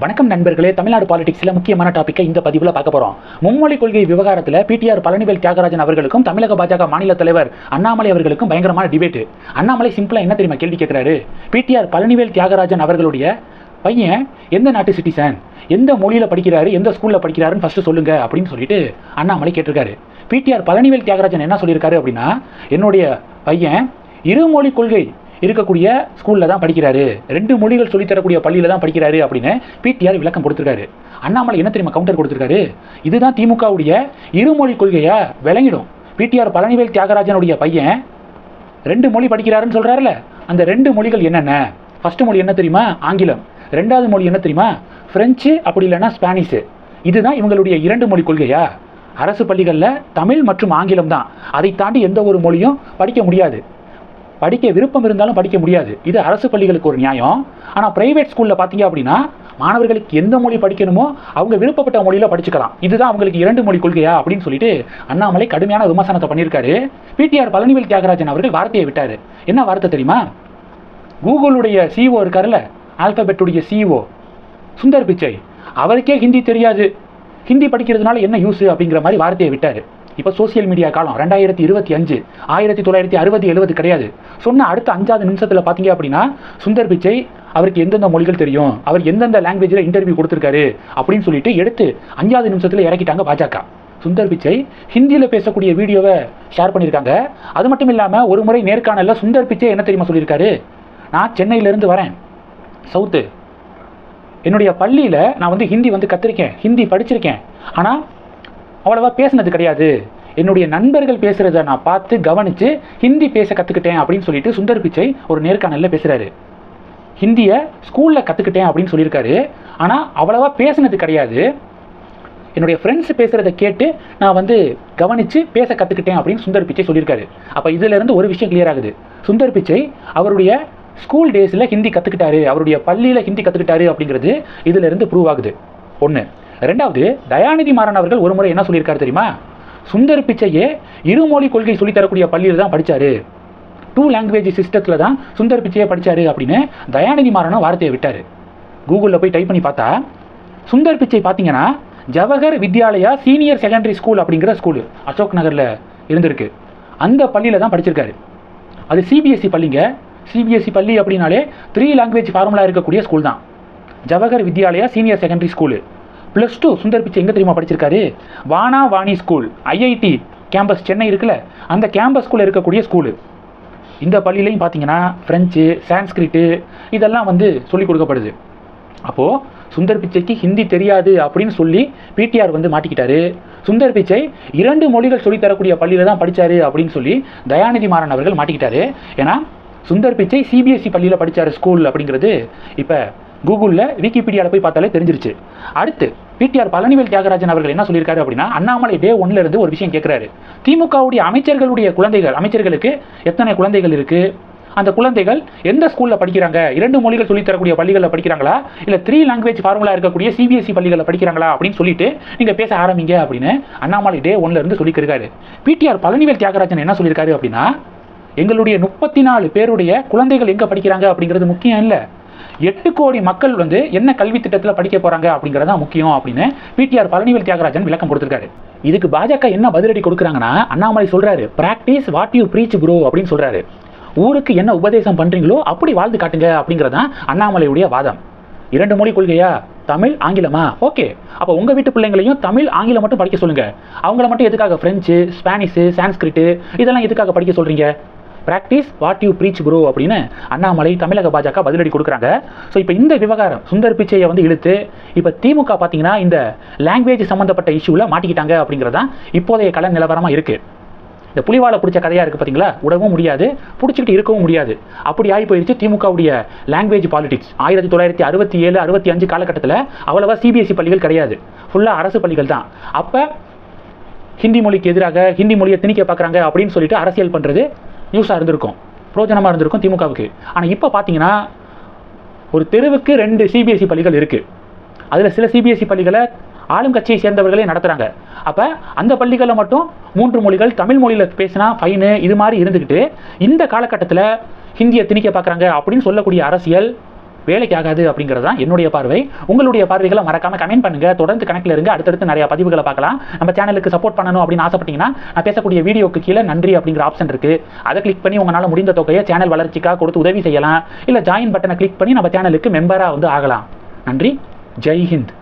வணக்கம் நண்பர்களே தமிழ்நாடு பாலிடிக்ஸில் முக்கியமான டாப்பிக்கை இந்த பதிவில் பார்க்க போகிறோம் மும்மொழி கொள்கை விவகாரத்தில் பிடிஆர் பழனிவேல் தியாகராஜன் அவர்களுக்கும் தமிழக பாஜக மாநில தலைவர் அண்ணாமலை அவர்களுக்கும் பயங்கரமான டிபேட் அண்ணாமலை சிம்பிளாக என்ன தெரியுமா கேள்வி கேட்குறாரு? பிடிஆர் பழனிவேல் தியாகராஜன் அவர்களுடைய பையன் எந்த நாட்டு சிட்டிசன் எந்த மொழியில் படிக்கிறாரு? எந்த ஸ்கூலில் படிக்கிறாருன்னு ஃபஸ்ட்டு சொல்லுங்க அப்படின்னு சொல்லிட்டு அண்ணாமலை கேட்டிருக்காரு. பிடிஆர் பழனிவேல் தியாகராஜன் என்ன சொல்லியிருக்காரு அப்படின்னா என்னுடைய பையன் இருமொழி கொள்கை இருக்கக்கூடிய ஸ்கூலில் தான் படிக்கிறாரு. ரெண்டு மொழிகள் சொல்லித் தரக்கூடிய பள்ளியில் தான் படிக்கிறாரு அப்படின்னு பிடிஆர் விளக்கம் கொடுத்துருக்காரு. அண்ணாமலை என்ன தெரியுமா கவுண்டர் கொடுத்துருக்காரு? இதுதான் திமுகவுடைய இருமொழி கொள்கையை விளங்கிடும். பிடிஆர் பழனிவேல் தியாகராஜனுடைய பையன் ரெண்டு மொழி படிக்கிறாருன்னு சொல்கிறாருல அந்த ரெண்டு மொழிகள் என்னென்ன? ஃபஸ்ட்டு மொழி என்ன தெரியுமா? ஆங்கிலம். ரெண்டாவது மொழி என்ன தெரியுமா? ஃப்ரெஞ்சு அப்படி இல்லைன்னா ஸ்பானிஷு இதுதான் இவங்களுடைய இரண்டு மொழி கொள்கையா? அரசு பள்ளிகளில் தமிழ் மற்றும் ஆங்கிலம் தான். அதை தாண்டி எந்த ஒரு மொழியும் படிக்க முடியாது. படிக்க விருப்பம் இருந்தாலும் படிக்க முடியாது. இது அரசு பள்ளிகளுக்கு ஒரு நியாயம். ஆனால் பிரைவேட் ஸ்கூலில் பார்த்தீங்க அப்படின்னா மாணவர்களுக்கு எந்த மொழி படிக்கணுமோ அவங்க விருப்பப்பட்ட மொழியில் படிச்சுக்கலாம். இதுதான் அவங்களுக்கு இரண்டு மொழி கொள்கையா அப்படின்னு சொல்லிட்டு அண்ணாமலை கடுமையான விமர்சனத்தை பண்ணியிருக்காரு. பிடிஆர் பழனிவேல் தியாகராஜன் அவர்கள் வார்த்தையை விட்டார். என்ன வார்த்தை தெரியுமா? கூகுளுடைய சிஇஓ இருக்கார்ல ஆல்பபெட்டுடைய சிஇஓ சுந்தர் பிச்சை. அவருக்கே ஹிந்தி தெரியாது. ஹிந்தி படிக்கிறதுனால என்ன யூஸ் அப்படிங்கிற மாதிரி வார்த்தையை விட்டார். இப்போ சோசியல் மீடியா காலம் ரெண்டாயிரத்தி இருபத்தி அஞ்சு ஆயிரத்தி தொள்ளாயிரத்தி அறுபது எழுபது கிடையாது. சொன்ன அடுத்த அஞ்சாவது நிமிஷத்தில் பார்த்தீங்க அப்படின்னா சுந்தர் பிச்சை அவருக்கு எந்தெந்த மொழிகள் தெரியும் அவர் எந்தெந்த லாங்குவேஜில் இன்டர்வியூ கொடுத்துருக்காரு அப்படின்னு சொல்லிட்டு எடுத்து அஞ்சாவது நிமிஷத்தில் இறக்கிட்டாங்க பாஜக. சுந்தர் பிச்சை ஹிந்தியில் பேசக்கூடிய வீடியோவை ஷேர் பண்ணியிருக்காங்க அது மட்டும் இல்லாமல் ஒரு முறை நேர்காணலில் சுந்தர் பிச்சை என்ன தெரியுமா சொல்லியிருக்காரு? நான் சென்னையிலேருந்து வரேன். சவுத்து. என்னுடைய பள்ளியில் நான் வந்து ஹிந்தி வந்து கற்றுருக்கேன் ஹிந்தி படிச்சிருக்கேன். ஆனால் அவ்வளோவா பேசுனது கிடையாது. என்னுடைய நண்பர்கள் பேசுகிறத நான் பார்த்து கவனித்து ஹிந்தி பேச கற்றுக்கிட்டேன் அப்படின்னு சொல்லிட்டு சுந்தர் பிச்சை ஒரு நேர்காணலில் பேசுகிறாரு ஹிந்தியை ஸ்கூலில் கற்றுக்கிட்டேன் அப்படின்னு சொல்லியிருக்காரு. ஆனால் அவ்வளோவா பேசினது கிடையாது. என்னுடைய ஃப்ரெண்ட்ஸ் பேசுகிறத கேட்டு நான் வந்து கவனித்து பேச கற்றுக்கிட்டேன் அப்படின்னு சுந்தர் பிச்சை சொல்லியிருக்காரு. அப்போ இதிலேருந்து ஒரு விஷயம் கிளியர் ஆகுது. சுந்தர் பிச்சை அவருடைய ஸ்கூல் டேஸில் ஹிந்தி கற்றுக்கிட்டாரு அவருடைய பள்ளியில் ஹிந்தி கற்றுக்கிட்டாரு அப்படிங்கிறது இதிலேருந்து ப்ரூவ் ஆகுது. ஒன்று ரெண்டாவது தயாநிதி மாறன் அவர்கள் ஒரு முறை என்ன சொல்லியிருக்காரு தெரியுமா? சுந்தர் பிச்சையே இருமொழி கொள்கை சொல்லித் தரக்கூடிய பள்ளியில் தான் படித்தாரு டூ லாங்குவேஜ் சிஸ்டத்தில் தான் சுந்தர் பிச்சையே படித்தாரு அப்படின்னு தயாநிதி மாறனும் வார்த்தையை விட்டார். கூகுளில் போய் டைப் பண்ணி பார்த்தா சுந்தர் பிச்சை பார்த்தீங்கன்னா Jawahar Vidyalaya senior secondary school அப்படிங்கிற ஸ்கூலு அசோக் நகரில் இருந்திருக்கு. அந்த பள்ளியில் தான் படிச்சிருக்காரு. அது சிபிஎஸ்சி பள்ளிங்க. சிபிஎஸ்சி பள்ளி அப்படின்னாலே த்ரீ லாங்குவேஜ் ஃபார்முலா இருக்கக்கூடிய ஸ்கூல் தான். Jawahar Vidyalaya senior secondary school. Plus two Sundar Pichai எங்கே தெரியுமா படிச்சிருக்காரு? Vana Vani school IIT campus Chennai இருக்குல்ல அந்த கேம்பஸ்குள்ளே இருக்கக்கூடிய ஸ்கூலு இந்த பள்ளியிலையும் பார்த்தீங்கன்னா ஃப்ரெஞ்சு சான்ஸ்கிரிட்டு இதெல்லாம் வந்து சொல்லிக் கொடுக்கப்படுது. அப்போது சுந்தர் பிச்சைக்கு ஹிந்தி தெரியாது அப்படின்னு சொல்லி பிடிஆர் வந்து மாட்டிக்கிட்டாரு. சுந்தர் பிச்சை இரண்டு மொழிகள் சொல்லித் தரக்கூடிய பள்ளியில் தான் படித்தார் அப்படின்னு சொல்லி தயாநிதி மாறன் அவர்கள் மாட்டிக்கிட்டாரு. ஏன்னா சுந்தர் பிச்சை சிபிஎஸ்சி பள்ளியில் படித்தார் ஸ்கூல் அப்படிங்கிறது. இப்போ கூகுளில் விக்கிபீடியாவில் போய் பார்த்தாலே தெரிஞ்சிருச்சு. அடுத்து பிடிஆர் பழனிவேல் தியாகராஜன் அவர்கள் என்ன சொல்லியிருக்காரு அப்படின்னா அண்ணாமலை டே ஒன்ல இருந்து ஒரு விஷயம் கேட்குறாரு திமுகவுடைய அமைச்சர்களுடைய குழந்தைகள் அமைச்சர்களுக்கு எத்தனை குழந்தைகள் இருக்கு? அந்த குழந்தைகள் எந்த ஸ்கூலில் படிக்கிறாங்க? இரண்டு மொழிகள் சொல்லித் தரக்கூடிய பள்ளிகளில் படிக்கிறாங்களா? இல்லை த்ரீ லாங்குவேஜ் ஃபார்முலா இருக்கக்கூடிய சிபிஎஸ்சி பள்ளிகளில் படிக்கிறாங்களா? அப்படின்னு சொல்லிட்டு நீங்கள் பேச ஆரம்பிங்க அப்படின்னு அண்ணாமலை டே ஒன்ல இருந்து சொல்லியிருக்காரு பிடிஆர் பழனிவேல் தியாகராஜன் என்ன சொல்லியிருக்காரு அப்படின்னா எங்களுடைய முப்பத்தி நாலு பேருடைய குழந்தைகள் எங்கே படிக்கிறாங்க அப்படிங்கிறது முக்கியம் இல்லை. எட்டு கோடி மக்கள் வந்து என்ன கல்வி திட்டத்தில் படிக்க போறாங்க அப்படிங்கிறது தான் முக்கியம் அப்படின்னு பிடிஆர் பழனிவேல் தியாகராஜன் விளக்கம் கொடுத்துருக்காரு. இதுக்கு பாஜக என்ன பதிலடி கொடுக்குறாங்கன்னா அண்ணாமலை சொல்றாரு practice what you preach bro அப்படின்னு சொல்றாரு. ஊருக்கு என்ன உபதேசம் பண்றீங்களோ அப்படி வாழ்ந்து காட்டுங்க அப்படிங்கிறதான் அண்ணாமலையுடைய வாதம். இரண்டு மொழி கொள்கையா? தமிழ் ஆங்கிலமா? ஓகே. அப்போ உங்க வீட்டு பிள்ளைங்களையும் தமிழ் ஆங்கிலம் மட்டும் படிக்க சொல்லுங்க. அவங்கள மட்டும் எதுக்காக பிரெஞ்சு ஸ்பானிஷு சான்ஸ்கிரிட்டு இதெல்லாம் எதுக்காக படிக்க சொல்றீங்க? Practice what you preach bro அப்படின்னு அண்ணாமலை தமிழக பாஜக பதிலடி கொடுக்குறாங்க. ஸோ இப்போ இந்த விவகாரம் சுந்தர் பிச்சையை வந்து இழுத்து இப்போ திமுக பார்த்தீங்கன்னா இந்த லாங்குவேஜ் சம்மந்தப்பட்ட இஷ்யூவில் மாட்டிக்கிட்டாங்க அப்படிங்கிறது தான் இப்போதைய கல நிலவரமாக இருக்குது இந்த புலிவாலை பிடிச்ச கதையாக இருக்குது பார்த்தீங்களா விடவும் முடியாது பிடிச்சிக்கிட்டு இருக்கவும் முடியாது. அப்படி ஆகி போயிடுச்சு திமுகவுடைய லாங்குவேஜ் பாலிடிக்ஸ் ஆயிரத்தி தொள்ளாயிரத்தி அறுபத்தி ஏழு அறுபத்தி அஞ்சு காலகட்டத்தில் அவ்வளவா சிபிஎஸ்சி பள்ளிகள் கிடையாது. ஃபுல்லாக அரசு பள்ளிகள் தான். அப்போ ஹிந்தி மொழிக்கு எதிராக ஹிந்தி மொழியை திணிக்க பார்க்குறாங்க அப்படின்னு சொல்லிட்டு அரசியல் பண்ணுறது யூஸாக இருந்திருக்கும். பிரோஜனமாக இருந்திருக்கும் திமுகவுக்கு. ஆனால் இப்போ பார்த்தீங்கன்னா ஒரு தெருவுக்கு ரெண்டு சிபிஎஸ்சி பள்ளிகள் இருக்குது அதில் சில சிபிஎஸ்சி பள்ளிகளை ஆளும் கட்சியை சேர்ந்தவர்களே நடத்துகிறாங்க அப்போ அந்த பள்ளிகளில் மட்டும் மூன்று மொழிகள் தமிழ் மொழியில் பேசினா ஃபைனு இது மாதிரி இருந்துக்கிட்டு இந்த காலகட்டத்தில் ஹிந்தியை திணிக்க பார்க்குறாங்க அப்படின்னு சொல்லக்கூடிய அரசியல் வேலைக்கு ஆகாது அப்படிங்கிறது தான் என்னுடைய பார்வை. உங்களுடைய பார்வைகளை மறக்காம கமெண்ட் பண்ணுங்க. தொடர்ந்து கணக்கில் இருங்க. அடுத்தடுத்து நிறைய பதிவுகளை பார்க்கலாம். நம்ம சேனலுக்கு சப்போர்ட் பண்ணணும் அப்படின்னு ஆசைப்பட்டீங்கன்னா நான் பேசக்கூடிய வீடியோக்கு கீழே நன்றி அப்படிங்கிற ஆப்ஷன் இருக்கு. அதை கிளிக் பண்ணி உங்களால் முடிந்த தொகையை சேனல் வளர்ச்சிக்காக கொடுத்து உதவி செய்யலாம். இல்லை ஜாயின் பட்டனை கிளிக் பண்ணி நம்ம சேனலுக்கு மெம்பராக வந்து ஆகலாம். நன்றி. ஜெய் ஹிந்த்.